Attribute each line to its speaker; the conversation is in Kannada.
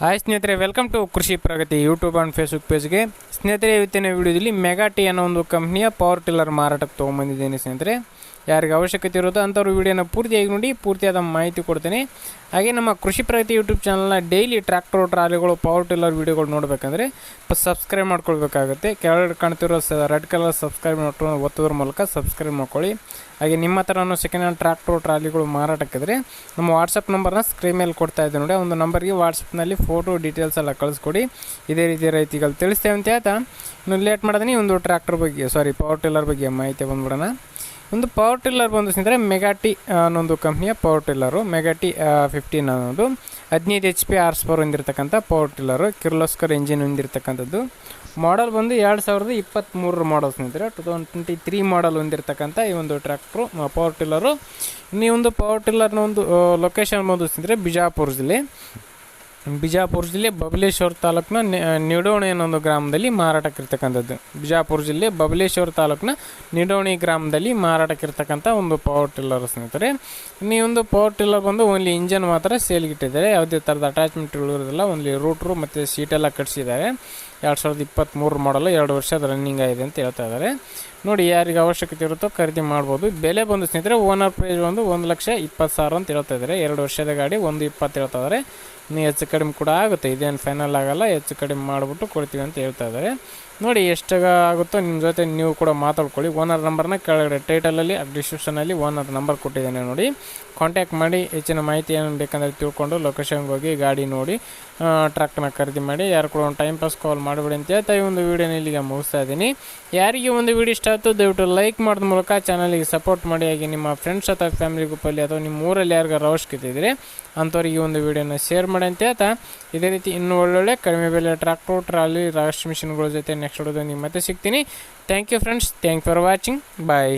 Speaker 1: ಹಾಯ್ ಸ್ನೇಹಿತರೆ welcome to Krishi Pragati YouTube and Facebook ಪೇಜ್ಗೆ ಸ್ನೇಹಿತರೆ, ಇವತ್ತಿನ ವಿಡಿಯೋದಲ್ಲಿ ಮೆಗಾ ಟಿ ಅನ್ನೋ ಒಂದು ಕಂಪ್ನಿಯ ಪವರ್ ಟಿಲ್ಲರ್ ಮಾರಾಟಕ್ಕೆ ತೊಗೊಂಬಂದಿದ್ದೇನೆ ಸ್ನೇಹಿತರೆ. ಯಾರಿಗೆ ಅವಶ್ಯಕತೆ ಇರುತ್ತೋ ಅಂಥವ್ರು ವಿಡಿಯೋನ ಪೂರ್ತಿಯಾಗಿ ನೋಡಿ, ಪೂರ್ತಿಯಾದ ಮಾಹಿತಿ ಕೊಡ್ತೀನಿ. ಹಾಗೆ ನಮ್ಮ ಕೃಷಿ ಪ್ರಗತಿ ಯೂಟ್ಯೂಬ್ ಚಾನಲ್ನ ಡೈಲಿ ಟ್ರ್ಯಾಕ್ಟರ್ ಟ್ರಾಲಿಗಳು ಪವರ್ ಟಿಲ್ಲರ್ ವೀಡಿಯೋಗಳು ನೋಡಬೇಕಂದ್ರೆ ಸಬ್ಸ್ಕ್ರೈಬ್ ಮಾಡ್ಕೊಳ್ಬೇಕಾಗುತ್ತೆ. ಕೆಳಗಡೆ ಕಾಣ್ತಿರೋ ಸ ರೆಡ್ ಕಲರ್ ಸಬ್ಸ್ಕ್ರೈಬ್ ಮಾಡ್ಕೊಂಡು ಒತ್ತೋದ್ರ ಮೂಲಕ ಸಬ್ಸ್ಕ್ರೈಬ್ ಮಾಡ್ಕೊಳ್ಳಿ. ಹಾಗೆ ನಿಮ್ಮ ಹತ್ರನೂ ಸೆಕೆಂಡ್ ಹ್ಯಾಂಡ್ ಟ್ರ್ಯಾಕ್ಟರ್ ಟ್ರಾಲಿಗಳು ಮಾರಾಟಕ್ಕಿದ್ರೆ, ನಮ್ಮ ವಾಟ್ಸಪ್ ನಂಬರ್ನ ಸ್ಕ್ರೀನ್ ಮೇಲೆ ಕೊಡ್ತಾ ಇದ್ದೆ ನೋಡಿ ಒಂದು ನಂಬರ್ಗೆ ವಾಟ್ಸಪ್ನಲ್ಲಿ ಫೋಟೋ ಡೀಟೇಲ್ಸ್ ಎಲ್ಲ ಕಳಿಸ್ಕೊಡಿ. ಇದೇ ರೀತಿ ರೈತಿಗಳು ತಿಳಿಸ್ತೇವೆ ಅಂತ ಹೇಳ್ತಾ, ಇನ್ನು ಲೇಟ್ ಮಾಡಿದ್ರೆ ಒಂದು ಟ್ರ್ಯಾಕ್ಟರ್ ಬಗ್ಗೆ ಸಾರಿ ಪವರ್ ಟಿಲ್ಲರ್ ಬಗ್ಗೆ ಮಾಹಿತಿ ಬಂದ್ಬಿಡೋಣ. ಒಂದು ಪವರ್ ಟಿಲ್ಲರ್ ಬಂದು ಸ್ನೇಹಿತರೆ ಮೆಗಾಟಿ ಅನ್ನೊಂದು ಕಂಪ್ನಿಯ power tiller Mega T fifteen ಅನ್ನೋದು. ಹದಿನೈದು ಎಚ್ ಪಿ ಆರ್ಸ್ ಪವರ್ ಹೊಂದಿರತಕ್ಕಂಥ ಪವರ್ ಟಿಲ್ಲರು ಕಿರ್ಲೋಸ್ಕರ್ ಇಂಜಿನ್ ಹೊಂದಿರತಕ್ಕಂಥದ್ದು. ಮಾಡಲ್ ಬಂದು ಎರಡು ಸಾವಿರದ ಇಪ್ಪತ್ತ್ಮೂರರ ಮಾಡಲ್ ಸ್ನೇಹಿತರೆ two thousand twenty three model ಹೊಂದಿರತಕ್ಕಂಥ ಈ ಒಂದು ಟ್ರ್ಯಾಕ್ಟ್ರು ಪವರ್ ಟಿಲ್ಲರು ಇನ್ನು ಈ ಒಂದು ಪವರ್ ಟಿಲ್ಲರ್ನ ಒಂದು ಲೊಕೇಶನ್ ಬಂದು ಸ್ನೇಹಿತರೆ ಬಿಜಾಪುರ ಜಿಲ್ಲೆ ಬಿಜಾಪುರ ಜಿಲ್ಲೆ ಬಬಲೇಶ್ವರ ತಾಲೂಕಿನ ನಿಡೋಣಿ ಅನ್ನೋದು ಗ್ರಾಮದಲ್ಲಿ ಮಾರಾಟಕ್ಕಿರ್ತಕ್ಕಂಥದ್ದು. ಬಿಜಾಪುರ ಜಿಲ್ಲೆ ಬಬಲೇಶ್ವರ ತಾಲೂಕಿನ ನಿಡೋಣಿ ಗ್ರಾಮದಲ್ಲಿ ಮಾರಾಟಕ್ಕಿರ್ತಕ್ಕಂಥ ಒಂದು ಪವರ್ ಟಿಲ್ಲರ್ ಸ್ನೇಹಿತರೆ. ಈ ಒಂದು ಪವರ್ ಟಿಲ್ಲರ್ ಬಂದು ಓನ್ಲಿ ಇಂಜನ್ ಮಾತ್ರ ಸೇಲ್ಗಿಟ್ಟಿದ್ದಾರೆ ಯಾವುದೇ ಥರದ ಅಟ್ಯಾಚ್ಮೆಂಟ್ಗಳು ಇರೋದಿಲ್ಲ ಓನ್ಲಿ ರೂಟ್ರು ಮತ್ತು ಸೀಟೆಲ್ಲ ಕಟ್ಸಿದ್ದಾರೆ. ಎರಡು ಸಾವಿರದ ಇಪ್ಪತ್ತ್ಮೂರು ಮಾಡಲು ಎರಡು ವರ್ಷದ ರನ್ನಿಂಗ್ ಆಗಿದೆ ಅಂತ ಹೇಳ್ತಾ ಇದ್ದಾರೆ. ನೋಡಿ ಯಾರಿಗೆ ಅವಶ್ಯಕತೆ ಇರುತ್ತೋ ಖರೀದಿ ಮಾಡ್ಬೋದು. ಬೆಲೆ ಬಂದು ಸ್ನೇಹಿತರೆ ಓನರ್ ಪ್ರೈಸ್ ಒಂದು ಒಂದು ಲಕ್ಷ ಇಪ್ಪತ್ತು ಸಾವಿರ ಅಂತ ಹೇಳ್ತಾ ಇದ್ದಾರೆ. ಎರಡು ವರ್ಷದ ಗಾಡಿ ಒಂದು ಇಪ್ಪತ್ತು ಹೇಳ್ತಾ ಇದ್ದಾರೆ. ಇನ್ನು ಹೆಚ್ಚು ಕಡಿಮೆ ಕೂಡ ಆಗುತ್ತೆ. ಇದೇನು ಫೈನಲ್ ಆಗಲ್ಲ, ಹೆಚ್ಚು ಕಡಿಮೆ ಮಾಡಿಬಿಟ್ಟು ಕೊಡ್ತೀವಿ ಅಂತ ಹೇಳ್ತಾ ಇದ್ದಾರೆ. ನೋಡಿ ಎಷ್ಟು ಆಗುತ್ತೋ ನಿಮ್ಮ ಜೊತೆ ನೀವು ಕೂಡ ಮಾತಾಡ್ಕೊಳ್ಳಿ. ಓನರ್ ನಂಬರ್ನ ಕೆಳಗಡೆ ಟೈಟಲಲ್ಲಿ ಡಿಸ್ಕ್ರಿಪ್ಷನಲ್ಲಿ ಓನರ್ ನಂಬರ್ ಕೊಟ್ಟಿದ್ದೇನೆ ನೋಡಿ. ಕಾಂಟ್ಯಾಕ್ಟ್ ಮಾಡಿ, ಹೆಚ್ಚಿನ ಮಾಹಿತಿ ಏನು ಬೇಕಂದ್ರೆ ತಿಳ್ಕೊಂಡು ಲೊಕೇಶನ್ಗೆ ಹೋಗಿ ಗಾಡಿ ನೋಡಿ ಟ್ರಕ್ನ ಖರೀದಿ ಮಾಡಿ. ಯಾರು ಕೂಡ ಒಂದು ಟೈಮ್ ಪಾಸ್ ಕಾಲ್ ಮಾಡಿಬಿಡಿ ಅಂತ ಹೇಳ್ತಾ ಈ ಒಂದು ವೀಡಿಯೋನ ಇಲ್ಲಿಗೆ ಮುಗಿಸ್ತಾ ಇದ್ದೀನಿ. ಯಾರಿಗೆ ಒಂದು ವೀಡಿಯೋ ಇಷ್ಟ ಆಯ್ತು, ದಯವಿಟ್ಟು ಲೈಕ್ ಮಾಡಿದ ಮೂಲಕ ಚಾನಲಿಗೆ ಸಪೋರ್ಟ್ ಮಾಡಿ. ಹಾಗೆ ನಿಮ್ಮ ಫ್ರೆಂಡ್ಸ್ ಅಥವಾ ಫ್ಯಾಮಿಲಿ ಗ್ರೂಪಲ್ಲಿ ಅಥವಾ ನಿಮ್ಮ ಊರಲ್ಲಿ ಯಾರಿಗಾರು ಅವಶ್ಯಕತೆ ಅಂಥವ್ರಿಗೆ ಅಂಥವ್ರಿಗೆ ಒಂದು ವೀಡಿಯೋನ ಶೇರ್ ಮಾಡಿ ಅಂತ ಹೇಳ್ತಾ. ಇದೇ ರೀತಿ ಇನ್ನೂ ಒಳ್ಳೊಳ್ಳೆ ಕಡಿಮೆ ಬೆಲೆ ಟ್ರಾಕ್ಟರ್ ಟ್ರಾಲಿ ರಾಶ್ ಮಿಷಿನ್ಗಳ ಜೊತೆ ನೆಕ್ಸ್ಟ್ ಹೊಡೋದು ನಿಮ್ಮ ಮತ್ತೆ ಸಿಗ್ತೀನಿ. Thank you friends thank for watching bye